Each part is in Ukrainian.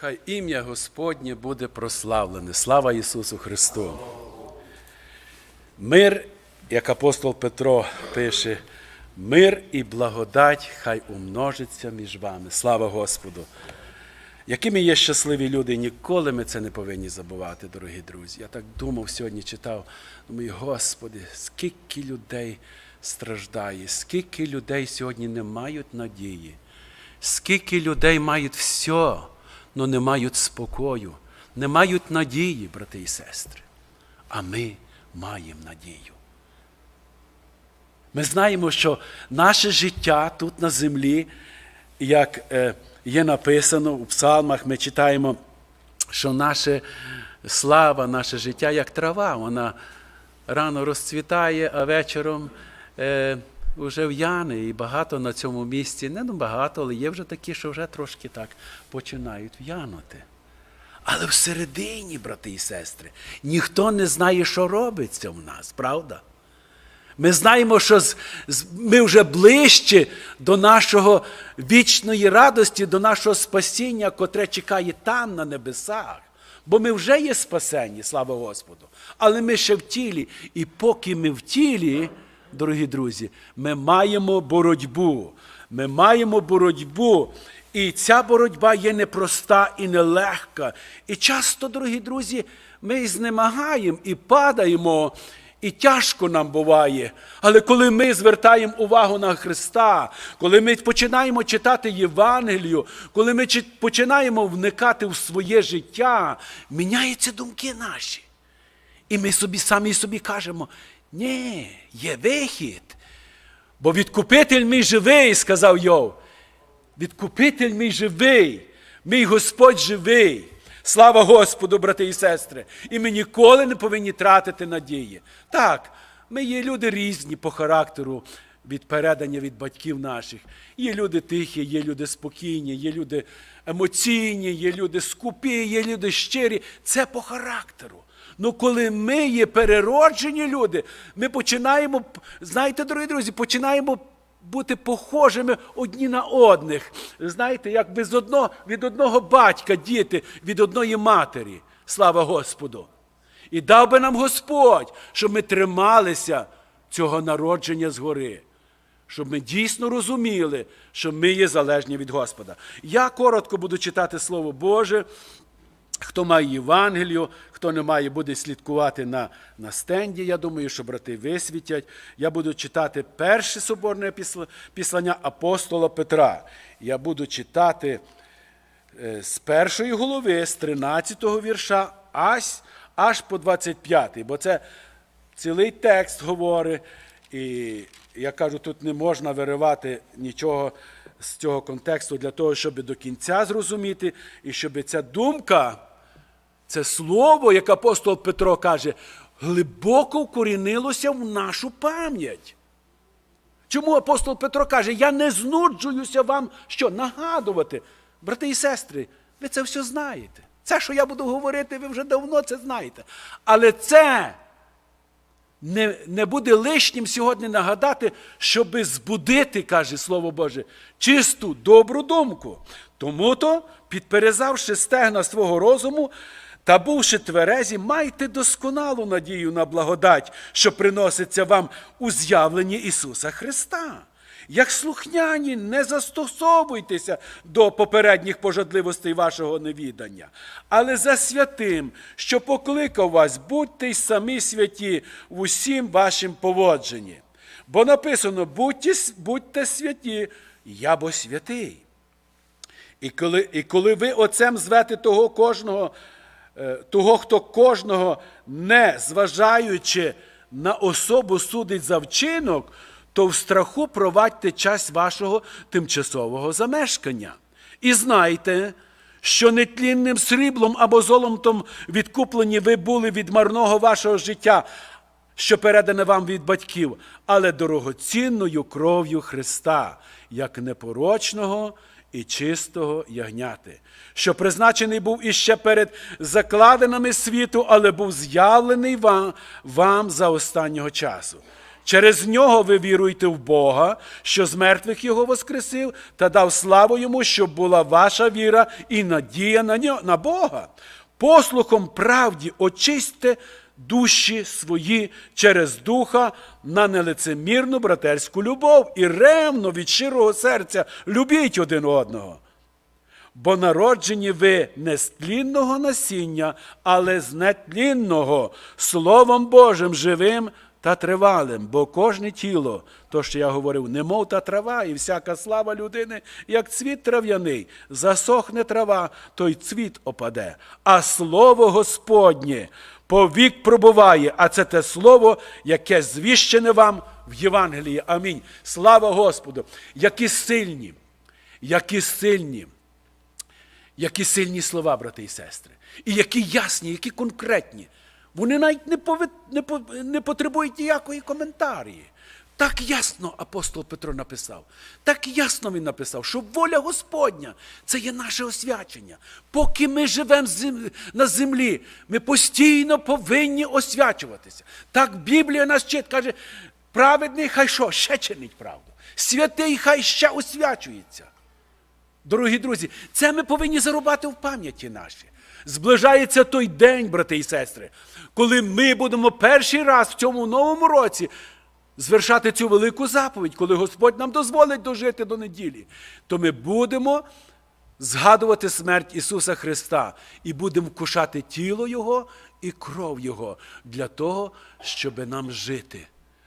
Хай ім'я Господнє буде прославлене. Слава Ісусу Христу. Мир, як апостол Петро пише, мир і благодать хай умножиться між вами. Слава Господу. Якими є щасливі люди, ніколи ми це не повинні забувати, дорогі друзі. Я так думав сьогодні, читав. Думаю, Господи, скільки людей страждає, скільки людей сьогодні не мають надії, скільки людей мають все, але не мають спокою, не мають надії, брати і сестри. А ми маємо надію. Ми знаємо, що наше життя тут на землі, як е, є написано у псалмах, ми читаємо, що наша слава, наше життя як трава, вона рано розцвітає, а вечором е, вже в'яне. І багато на цьому місці, не ну багато, але є вже такі, що вже трошки так починають в'янути. Але всередині, брати і сестри, ніхто не знає, що робиться в нас, правда? Ми знаємо, що ми вже ближче до нашого вічної радості, до нашого спасіння, котре чекає там, на небесах. Бо ми вже є спасені, слава Господу. Але ми ще в тілі. І поки ми в тілі, дорогі друзі, ми маємо боротьбу. Ми маємо боротьбу. І ця боротьба є непроста і нелегка. І часто, дорогі друзі, ми знемагаємо і падаємо. І тяжко нам буває, але коли ми звертаємо увагу на Христа, коли ми починаємо читати Євангелію, коли ми починаємо вникати в своє життя, міняються думки наші. І ми собі самі собі кажемо: ні, є вихід. Бо відкупитель мій живий, сказав Йов. Відкупитель мій живий, мій Господь живий. Слава Господу, брати і сестри. І ми ніколи не повинні тратити надії. Так, ми є люди різні по характеру від передання від батьків наших. Є люди тихі, є люди спокійні, є люди емоційні, є люди скупі, є люди щирі. Це по характеру. Ну, коли ми є перероджені люди, ми починаємо, знаєте, дорогі друзі, починаємо бути похожими одні на одних. Знаєте, якби з одного, від одного батька діти, від одної матері. Слава Господу! І дав би нам Господь, щоб ми трималися цього народження згори. Щоб ми дійсно розуміли, що ми є залежні від Господа. Я коротко буду читати Слово Боже. Хто має Євангелію, хто не має, буде слідкувати на, на стенді. Я думаю, що брати висвітять. Я буду читати перше соборне післа- післання апостола Петра. Я буду читати е, з першої голови, з 13-го вірша, аж, аж по 25-й, бо це цілий текст говорить. І я кажу, тут не можна виривати нічого з цього контексту для того, щоб до кінця зрозуміти, і щоб ця думка, це слово, як апостол Петро каже, глибоко вкорінилося в нашу пам'ять. Чому апостол Петро каже, я не знуджуюся вам що нагадувати. Брати і сестри, ви це все знаєте. Це, що я буду говорити, ви вже давно це знаєте. Але це не, не буде лишнім сьогодні нагадати, щоби збудити, каже Слово Боже, чисту, добру думку. Тому то, підперезавши стегна свого розуму та бувши тверезі, майте досконалу надію на благодать, що приноситься вам у з'явленні Ісуса Христа. Як слухняні, не застосовуйтеся до попередніх пожадливостей вашого невідання, але за святим, що покликав вас, будьте й самі святі в усім вашим поводженні. Бо написано: будьте, будьте святі, я бо святий. І коли, і коли ви отцем звете того кожного, того, хто кожного, не зважаючи на особу судить за вчинок, то в страху провадьте час вашого тимчасового замешкання. І знайте, що нетлінним сріблом або золотом відкуплені ви були від марного вашого життя, що передане вам від батьків, але дорогоцінною кров'ю Христа, як непорочного і чистого ягняти, що призначений був іще перед закладинами світу, але був з'явлений вам, вам за останнього часу. Через нього ви віруєте в Бога, що з мертвих його воскресив, та дав славу йому, щоб була ваша віра і надія на, нього, на Бога. Послухом правді очистьте душі свої через духа на нелицемірну братерську любов і ревно від щирого серця любіть один одного. Бо народжені ви не з тлінного насіння, але з нетлінного, Словом Божим живим та тривалим, бо кожне тіло, то що я говорив, немов та трава, і всяка слава людини, як цвіт трав'яний, засохне трава, то й цвіт опаде. А слово Господнє повік пробуває, а це те слово, яке звіщене вам в Євангелії. Амінь. Слава Господу! Які сильні, які сильні. Які сильні слова, брати і сестри, і які ясні, які конкретні. Вони навіть не, пови... не, не потребують ніякої коментарії. Так ясно апостол Петро написав. Так ясно він написав, що воля Господня це є наше освячення. Поки ми живемо на землі, ми постійно повинні освячуватися. Так Біблія нас вчить, каже, праведний хай що, ще чинить правду. Святий хай ще освячується. Дорогі друзі, це ми повинні зарубати в пам'яті наші. Зближається той день, брати і сестри, коли ми будемо перший раз в цьому новому році звершати цю велику заповідь, коли Господь нам дозволить дожити до неділі, то ми будемо згадувати смерть Ісуса Христа і будемо вкушати тіло Його і кров Його для того, щоб нам жити.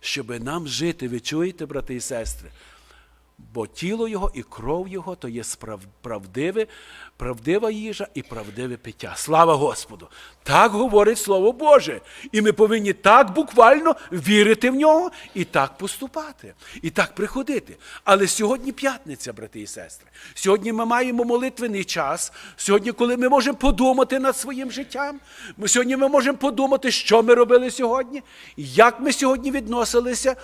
Щоб нам жити, ви чуєте, брати і сестри? Бо тіло його і кров його то є правдиве, правдива їжа і правдиве пиття. Слава Господу! Так говорить Слово Боже. І ми повинні так буквально вірити в нього і так поступати, і так приходити. Але сьогодні п'ятниця, брати і сестри. Сьогодні ми маємо молитвений час. Сьогодні, коли ми можемо подумати над своїм життям, сьогодні ми можемо подумати, що ми робили сьогодні, як ми сьогодні відносилися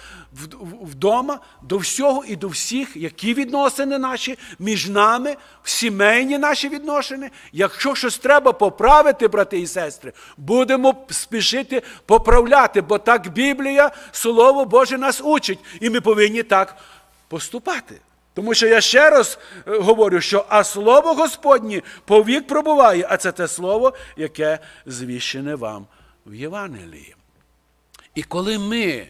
вдома до всього і до всіх, які відносини наші між нами, сімейні наші відносини. Якщо щось треба поправити, брати і сестри, будемо спішити поправляти, бо так Біблія, Слово Боже нас учить, і ми повинні так поступати. Тому що я ще раз е, говорю, що а слово Господнє повік пробуває, а це те слово, яке звіщене вам в Євангелії. І коли ми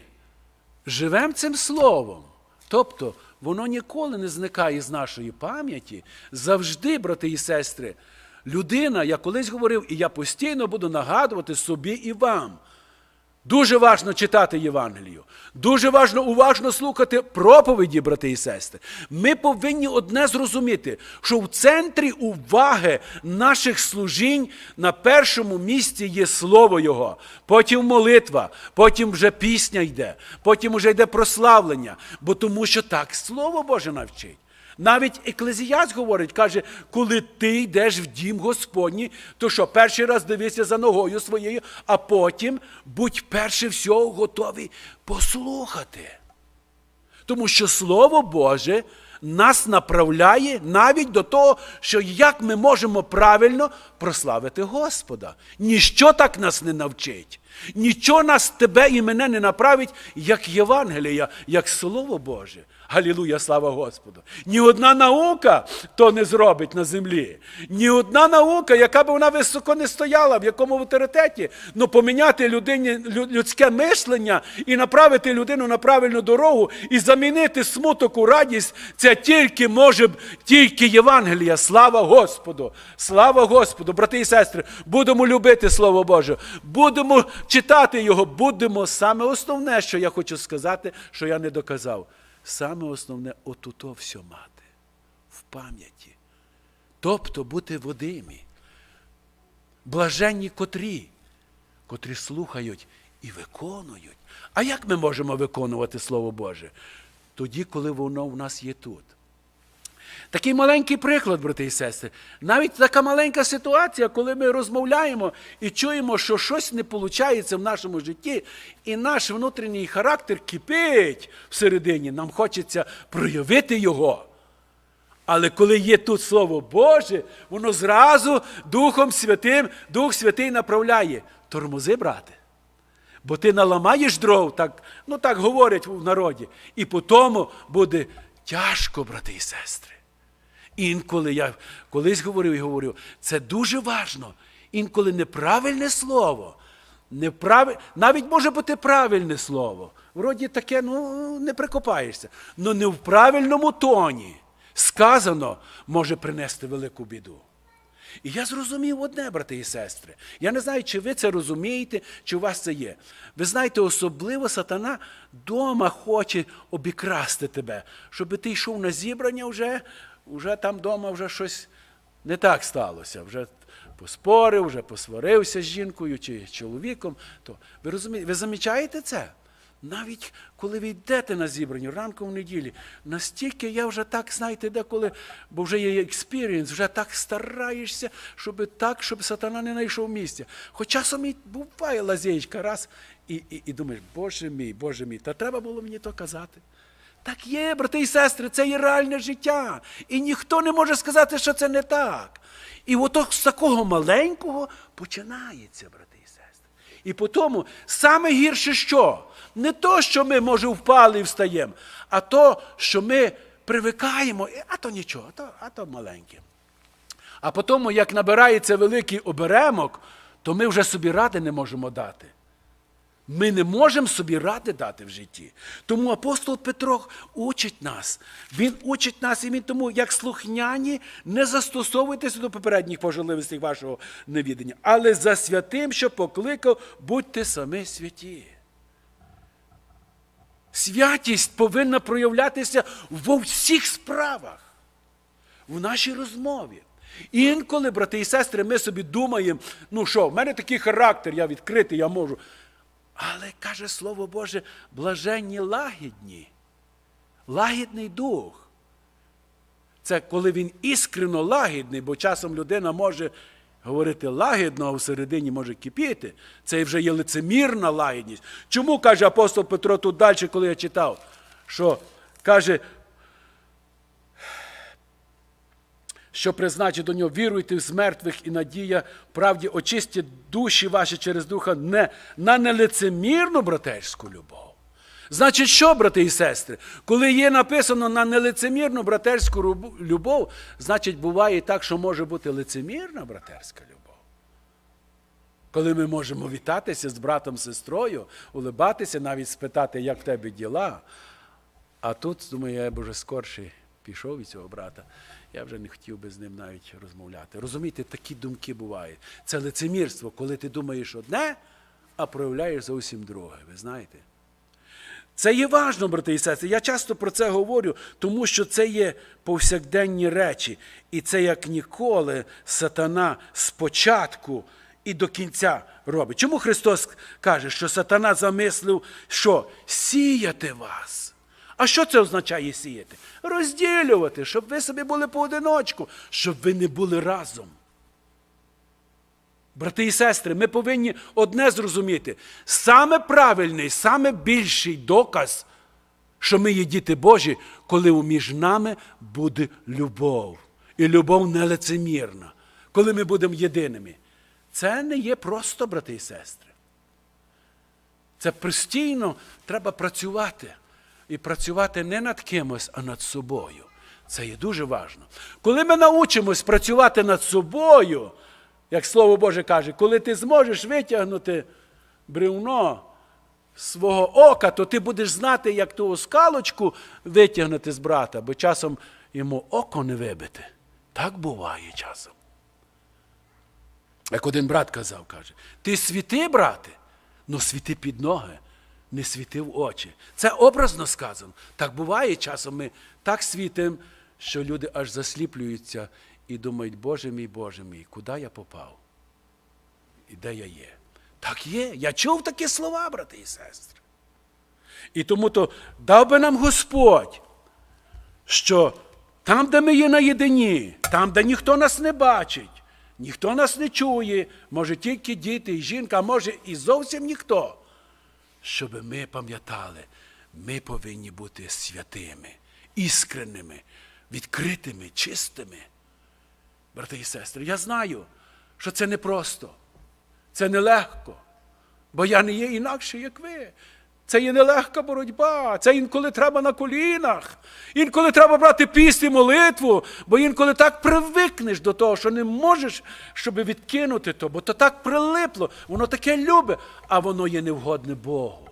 живемо цим словом, тобто воно ніколи не зникає з нашої пам'яті, завжди, брати і сестри, людина, я колись говорив, і я постійно буду нагадувати собі і вам. Дуже важно читати Євангелію. Дуже важно уважно слухати проповіді, брати і сестри. Ми повинні одне зрозуміти, що в центрі уваги наших служінь на першому місці є Слово Його, потім молитва, потім вже пісня йде, потім вже йде прославлення, бо тому що так Слово Боже навчить. Навіть Еклезіаст говорить, каже, коли ти йдеш в дім Господній, то що перший раз дивися за ногою своєю, а потім будь перше всього готовий послухати. Тому що Слово Боже нас направляє навіть до того, що як ми можемо правильно прославити Господа. Ніщо так нас не навчить. Нічого нас тебе і мене не направить, як Євангелія, як Слово Боже. Галілуя, слава Господу. Ні одна наука то не зробить на землі. Ні одна наука, яка б вона високо не стояла, в якому авторитеті, ну поміняти людині людське мишлення і направити людину на правильну дорогу і замінити смуток у радість, це тільки може б- тільки Євангелія. Слава Господу! Слава Господу, брати і сестри, будемо любити Слово Боже, будемо читати його, будемо саме основне, що я хочу сказати, що я не доказав. Саме основне отуто все мати в пам'яті. Тобто бути водимі, блаженні котрі, котрі слухають і виконують. А як ми можемо виконувати Слово Боже? Тоді, коли воно в нас є тут. Такий маленький приклад, брати і сестри. Навіть така маленька ситуація, коли ми розмовляємо і чуємо, що щось не виходить в нашому житті, і наш внутрішній характер кипить всередині, нам хочеться проявити його. Але коли є тут Слово Боже, воно зразу Духом Святим, Дух Святий направляє. Тормози, брате. Бо ти наламаєш дров, так, ну так говорять в народі. І по тому буде тяжко, брати і сестри. Інколи я колись говорив і говорив, це дуже важно. Інколи неправильне слово. Неправиль... Навіть може бути правильне слово. Вроді таке, ну, не прикопаєшся. але не в правильному тоні сказано може принести велику біду. І я зрозумів одне, брати і сестри. Я не знаю, чи ви це розумієте, чи у вас це є. Ви знаєте, особливо сатана дома хоче обікрасти тебе, щоб ти йшов на зібрання вже, вже там вдома вже щось не так сталося. Вже поспорив, вже посварився з жінкою чи чоловіком. То ви розумієте, ви замічаєте це? Навіть коли ви йдете на зібрання ранком в неділі, настільки я вже так, знаєте, деколи, бо вже є експірієнс, вже так стараєшся, щоб так, щоб сатана не знайшов місця. Хоч часом і буває лазєчка раз, і, і, і думаєш, Боже мій, Боже мій, та треба було мені то казати. Так є, брати і сестри, це є реальне життя. І ніхто не може сказати, що це не так. І ото з такого маленького починається, брати і сестри. І по тому саме гірше що? Не то, що ми, може, впали і встаємо, а то, що ми привикаємо, а то нічого, а то, а то маленьке. А потім, як набирається великий оберемок, то ми вже собі ради не можемо дати. Ми не можемо собі ради дати в житті. Тому апостол Петро учить нас. Він учить нас, і він тому, як слухняні, не застосовуйтеся до попередніх пожалливостей вашого невідання, але за святим, що покликав, будьте самі святі. Святість повинна проявлятися во всіх справах, в нашій розмові. Інколи, брати і сестри, ми собі думаємо, ну що, в мене такий характер, я відкритий, я можу. Але каже Слово Боже, блаженні лагідні, лагідний дух. Це коли він іскрено лагідний, бо часом людина може говорити лагідно, а всередині може кипіти. Це вже є лицемірна лагідність. Чому каже апостол Петро тут далі, коли я читав? Що каже, що призначить до нього, віруйте з мертвих і надія, правді очистіть душі ваші через духа не, на нелицемірну братерську любов. Значить, що, брати і сестри? Коли є написано на нелицемірну братерську любов, значить, буває і так, що може бути лицемірна братерська любов. Коли ми можемо вітатися з братом, сестрою, улибатися, навіть спитати, як в тебе діла. А тут, думаю, я б вже скорше пішов від цього брата. Я вже не хотів би з ним навіть розмовляти. Розумієте, такі думки бувають. Це лицемірство, коли ти думаєш одне, а проявляєш зовсім друге. Ви знаєте? Це є важно, брати і сестри. Я часто про це говорю, тому що це є повсякденні речі. І це як ніколи сатана спочатку і до кінця робить. Чому Христос каже, що сатана замислив, що сіяти вас? А що це означає сіяти? Розділювати, щоб ви собі були поодиночку, щоб ви не були разом. Брати і сестри, ми повинні одне зрозуміти: саме правильний, саме більший доказ, що ми є діти Божі, коли між нами буде любов. І любов нелицемірна, коли ми будемо єдиними. Це не є просто, брати і сестри. Це постійно треба працювати. І працювати не над кимось, а над собою. Це є дуже важливо. Коли ми научимось працювати над собою, як Слово Боже каже, коли ти зможеш витягнути бревно свого ока, то ти будеш знати, як ту скалочку витягнути з брата, бо часом йому око не вибити. Так буває часом. Як один брат казав, каже, ти світи, брате, ну світи під ноги, не світи в очі. Це образно сказано. Так буває часом ми так світимо, що люди аж засліплюються і думають, Боже мій, Боже мій, куди я попав? І де я є? Так є. Я чув такі слова, брати і сестри. І тому то дав би нам Господь, що там, де ми є наєдині, там, де ніхто нас не бачить, ніхто нас не чує, може тільки діти і жінка, може і зовсім ніхто, щоб ми пам'ятали, ми повинні бути святими, іскренними, відкритими, чистими. Брати і сестри, я знаю, що це непросто, це нелегко. Бо я не є інакше, як ви. Це є нелегка боротьба, це інколи треба на колінах, інколи треба брати піст молитву, бо інколи так привикнеш до того, що не можеш, щоб відкинути то, бо то так прилипло, воно таке любе, а воно є невгодне Богу.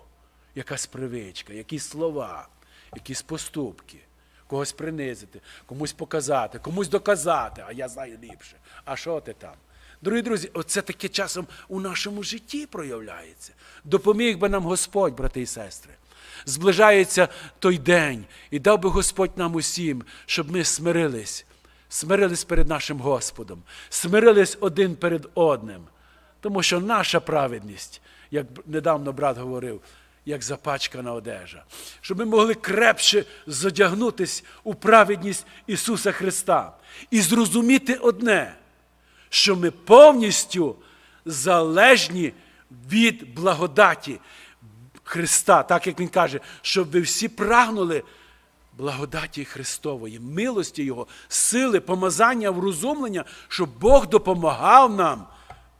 Якась привичка, якісь слова, якісь поступки, когось принизити, комусь показати, комусь доказати, а я знаю ліпше. А що ти там? Дорогі друзі, оце таке часом у нашому житті проявляється. Допоміг би нам Господь, брати і сестри. Зближається той день, і дав би Господь нам усім, щоб ми смирились, смирились перед нашим Господом, смирились один перед одним. Тому що наша праведність, як недавно брат говорив, як запачкана одежа, щоб ми могли крепше задягнутись у праведність Ісуса Христа і зрозуміти одне що ми повністю залежні від благодаті Христа, так як Він каже, щоб ви всі прагнули благодаті Христової, милості Його, сили, помазання, врозумлення, щоб Бог допомагав нам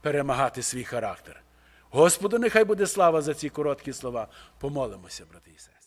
перемагати свій характер. Господу, нехай буде слава за ці короткі слова. Помолимося, брати і сестри.